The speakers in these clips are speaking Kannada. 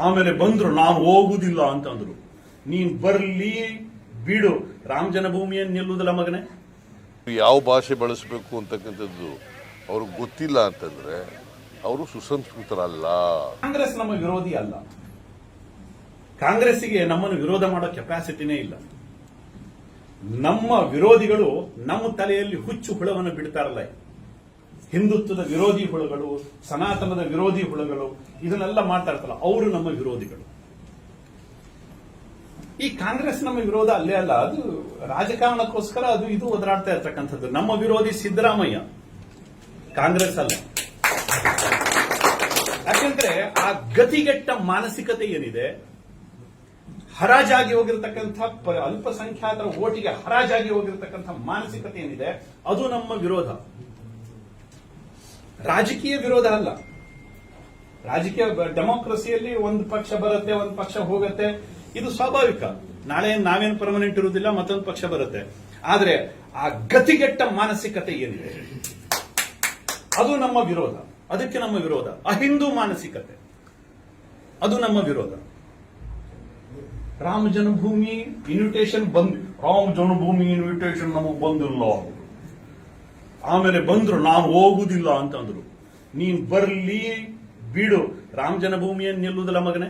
ಆಮೇಲೆ ಬಂದ್ರು ನಾವು ಹೋಗುದಿಲ್ಲ ಅಂತಂದ್ರು. ನೀನ್ ಬರ್ಲಿ ಬಿಡು. ರಾಮ ಜನ್ಮಭೂಮಿಯನ್ನು ನಿಲ್ಲುವುದಿಲ್ಲ ಮಗನೇ. ಯಾವ ಭಾಷೆ ಬಳಸಬೇಕು ಅಂತಕ್ಕಂಥದ್ದು ಅವ್ರಿಗೆ ಗೊತ್ತಿಲ್ಲ ಅಂತಂದ್ರೆ ಅವರು ಸುಸಂಸ್ಕೃತರಲ್ಲ. ಕಾಂಗ್ರೆಸ್ ನಮ್ಮ ವಿರೋಧಿ ಅಲ್ಲ. ಕಾಂಗ್ರೆಸ್ಸಿಗೆ ನಮ್ಮನ್ನು ವಿರೋಧ ಮಾಡೋ ಕೆಪಾಸಿಟಿನೇ ಇಲ್ಲ. ನಮ್ಮ ವಿರೋಧಿಗಳು ನಮ್ಮ ತಲೆಯಲ್ಲಿ ಹುಚ್ಚು ಹುಳವನ್ನು ಬಿಡ್ತಾರಲ್ಲ. ಹಿಂದುತ್ವದ ವಿರೋಧಿ ಹುಳುಗಳು, ಸನಾತನದ ವಿರೋಧಿ ಹುಳುಗಳು, ಇದನ್ನೆಲ್ಲ ಮಾತಾಡ್ತಲ್ಲ, ಅವರು ನಮ್ಮ ವಿರೋಧಿಗಳು. ಈ ಕಾಂಗ್ರೆಸ್ ನಮ್ಮ ವಿರೋಧ ಅಲ್ಲೇ ಅಲ್ಲ, ಅದು ರಾಜಕಾರಣಕ್ಕೋಸ್ಕರ ಅದು ಇದು ಒದರಾಡ್ತಾ ಇರ್ತಕ್ಕಂಥದ್ದು. ನಮ್ಮ ವಿರೋಧಿ ಸಿದ್ದರಾಮಯ್ಯ. ಕಾಂಗ್ರೆಸ್ ಅಲ್ಲ. ಯಾಕಂದ್ರೆ ಆ ಗತಿಗೆಟ್ಟ ಮಾನಸಿಕತೆ ಏನಿದೆ, ಹರಾಜಾಗಿ ಹೋಗಿರತಕ್ಕಂಥ ಅಲ್ಪಸಂಖ್ಯಾತರ ಓಟಿಗೆ ಹರಾಜಾಗಿ ಹೋಗಿರತಕ್ಕಂಥ ಮಾನಸಿಕತೆ ಏನಿದೆ, ಅದು ನಮ್ಮ ವಿರೋಧ. ರಾಜಕೀಯ ವಿರೋಧ ಅಲ್ಲ. ರಾಜಕೀಯ ಡೆಮೋಕ್ರಸಿಯಲ್ಲಿ ಒಂದು ಪಕ್ಷ ಬರುತ್ತೆ, ಒಂದು ಪಕ್ಷ ಹೋಗುತ್ತೆ. ಇದು ಸ್ವಾಭಾವಿಕ. ನಾಳೆ ನಾವೇನು ಪರ್ಮನೆಂಟ್ ಇರುವುದಿಲ್ಲ, ಮತ್ತೊಂದು ಪಕ್ಷ ಬರುತ್ತೆ. ಆದ್ರೆ ಆ ಗತಿಗೆಟ್ಟ ಮಾನಸಿಕತೆ ಏನಿದೆ? ಅದು ನಮ್ಮ ವಿರೋಧ. ಅದಕ್ಕೆ ನಮ್ಮ ವಿರೋಧ. ಅಹಿಂದೂ ಮಾನಸಿಕತೆ. ಅದು ನಮ್ಮ ವಿರೋಧ. ರಾಮ ಜನ್ಮಭೂಮಿ ಇನ್ವಿಟೇಷನ್ ಬಂದ್ ರಾಮ ಜನ್ಮಭೂಮಿ ಇನ್ವಿಟೇಷನ್ ನಮಗೆ ಬಂದಿಲ್ಲ. ಆಮೇಲೆ ಬಂದ್ರು ನಾನು ಹೋಗುದಿಲ್ಲ ಅಂತಂದ್ರು ನೀನ್ ಬರ್ಲಿ, ಬಿಡು. ರಾಮ ಜನ್ಮಭೂಮಿಯನ್ನು ನಿಲ್ಲುವುದಿಲ್ಲ ಮಗನೇ?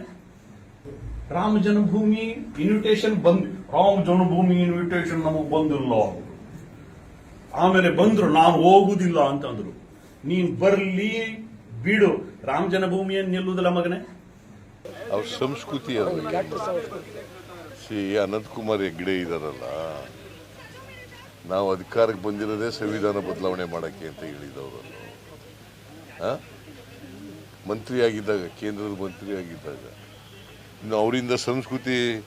ರಾಮ ಜನ್ಮಭೂಮಿ ಇನ್ವಿಟೇಷನ್ ಬಂದ್, ರಾಮ ಜನ್ಮಭೂಮಿ ಇನ್ವಿಟೇಷನ್ ನಮಗ್ ಬಂದಿಲ್ಲ. ಆಮೇಲೆ ಬಂದ್ರು ನಾನು ಹೋಗುದಿಲ್ಲ ಅಂತಂದ್ರು ನೀನ್ ಬರ್ಲಿ, ಬಿಡು. ರಾಮ ಜನ್ಮಭೂಮಿಯನ್ನು ನಿಲ್ಲುವುದಿಲ್ಲ ಮಗನೇ? ಅವ್ರ ಸಂಸ್ಕೃತಿ ಶ್ರೀ ಅನಂತಕುಮಾರ್ ಹೆಗ್ಡೆ ಇದಾರಲ್ಲ. ನಾವು ಅಧಿಕಾರಕ್ಕೆ ಬಂದಿರೋದೇ ಸಂವಿಧಾನ ಬದಲಾವಣೆ ಮಾಡೋಕ್ಕೆ ಅಂತ ಹೇಳಿದವರು. ಆ? ಮಂತ್ರಿ ಆಗಿದ್ದಾಗ ಕೇಂದ್ರದ ಮಂತ್ರಿಯಾಗಿದ್ದಾಗ. ಇನ್ನು ಅವರಿಂದ ಸಂಸ್ಕೃತಿ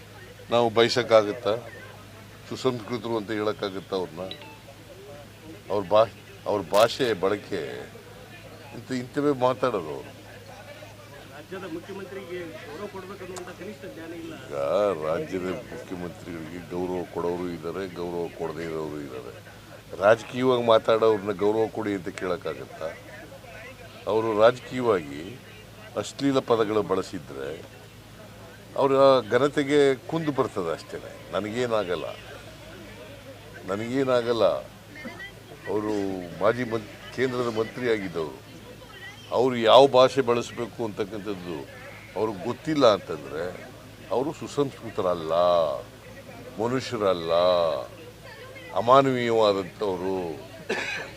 ನಾವು ಬಯಸೋಕ್ಕಾಗತ್ತಾ? ಸುಸಂಸ್ಕೃತರು ಅಂತ ಹೇಳೋಕ್ಕಾಗತ್ತಾ ಅವ್ರನ್ನ? ಅವ್ರ ಬಾ, ಅವ್ರ ಭಾಷೆ, ಬಳಕೆ ಇಂಥ ಇಂಥವೇ ಮಾತಾಡೋದು ಅವರು ರಾಜ್ಯದ ಮುಖ್ಯಮಂತ್ರಿಗೆ ಗೌರವ ಕೊಡಬೇಕನ್ನುವಂತ ಕನಿಷ್ಠ ಜ್ಞಾನ ಇಲ್ಲ ಈಗ ರಾಜ್ಯದ ಮುಖ್ಯಮಂತ್ರಿಗಳಿಗೆ ಗೌರವ ಕೊಡೋರು ಇದ್ದಾರೆ, ಗೌರವ ಕೊಡದೇ ಇರೋರು ಇದ್ದಾರೆ. ರಾಜಕೀಯವಾಗಿ ಮಾತಾಡೋರನ್ನ ಗೌರವ ಕೊಡಿ ಅಂತ ಕೇಳೋಕ್ಕಾಗತ್ತಾ? ಅವರು ರಾಜಕೀಯವಾಗಿ ಅಶ್ಲೀಲ ಪದಗಳು ಬಳಸಿದ್ರೆ ಅವರ ಘನತೆಗೆ ಕುಂದು ಬರ್ತದೆ ಅಷ್ಟೇ. ನನಗೇನಾಗಲ್ಲ. ನನಗೇನಾಗಲ್ಲ. ಅವರು ಮಾಜಿ ಮಂತ್ ಕೇಂದ್ರದ ಮಂತ್ರಿ ಆಗಿದ್ದವರು ಅವರು ಯಾವ ಭಾಷೆ ಬಳಸಬೇಕು ಅಂತಕ್ಕಂಥದ್ದು ಅವ್ರಿಗೆ ಗೊತ್ತಿಲ್ಲ ಅಂತಂದರೆ ಅವರು ಸುಸಂಸ್ಕೃತರಲ್ಲ ಮನುಷ್ಯರಲ್ಲ ಅಮಾನವೀಯವಾದಂಥವರು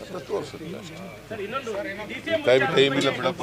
ಅಂತ ತೋರಿಸುತ್ತೆ ಅಷ್ಟೇ. ಟೈಮ್ ಇಲ್ಲ ಬಿಡಪ್ಪ.